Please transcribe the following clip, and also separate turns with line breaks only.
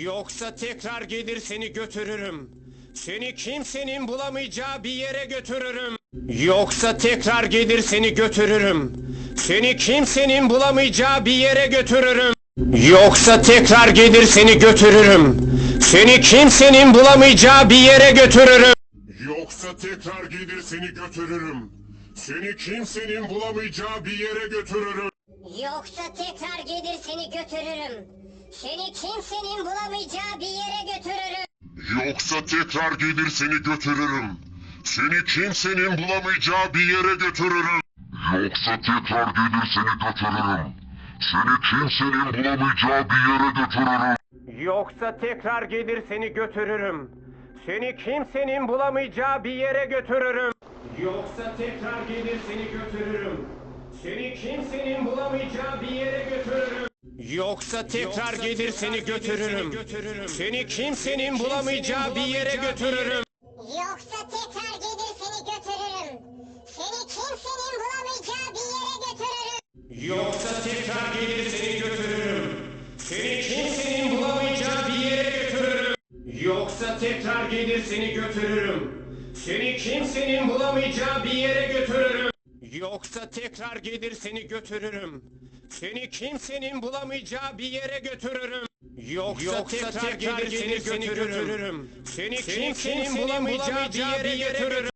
Yoksa tekrar gelir seni götürürüm. Seni kimsenin bulamayacağı bir yere götürürüm. Yoksa tekrar gelir seni götürürüm. Seni kimsenin bulamayacağı bir yere götürürüm. Yoksa tekrar gelir seni götürürüm. Seni kimsenin bulamayacağı bir yere götürürüm.
Yoksa tekrar gelir seni götürürüm. Seni kimsenin bulamayacağı bir yere götürürüm.
Yoksa tekrar gelir seni götürürüm. Seni kimsenin bulamayacağı bir yere götürürüm.
Yoksa tekrar gelir seni götürürüm. Seni kimsenin bulamayacağı bir yere götürürüm. Yoksa tekrar gelir seni götürürüm. Seni kimsenin bulamayacağı bir yere götürürüm.
Yoksa tekrar gelir seni götürürüm. Seni kimsenin bulamayacağı bir yere götürürüm. Yoksa tekrar gelir seni götürürüm. Seni kimsenin bulamayacağı bir yere götürürüm. Yoksa tekrar gelir seni götürürüm. Seni kimsenin bulamayacağı bir yere götürürüm.
Yoksa tekrar gelir seni götürürüm. Seni kimsenin bulamayacağı bir yere götürürüm.
Yoksa tekrar gelir seni götürürüm. Seni kimsenin bulamayacağı bir yere götürürüm. Yoksa tekrar gelir seni götürürüm. Seni kimsenin bulamayacağı bir yere götürürüm. Yoksa tekrar gelir seni götürürüm. Seni kimsenin bulamayacağı bir yere götürürüm. Yoksa, tekrar, gelir seni götürürüm. Seni kimsenin bulamayacağı bir yere götürürüm.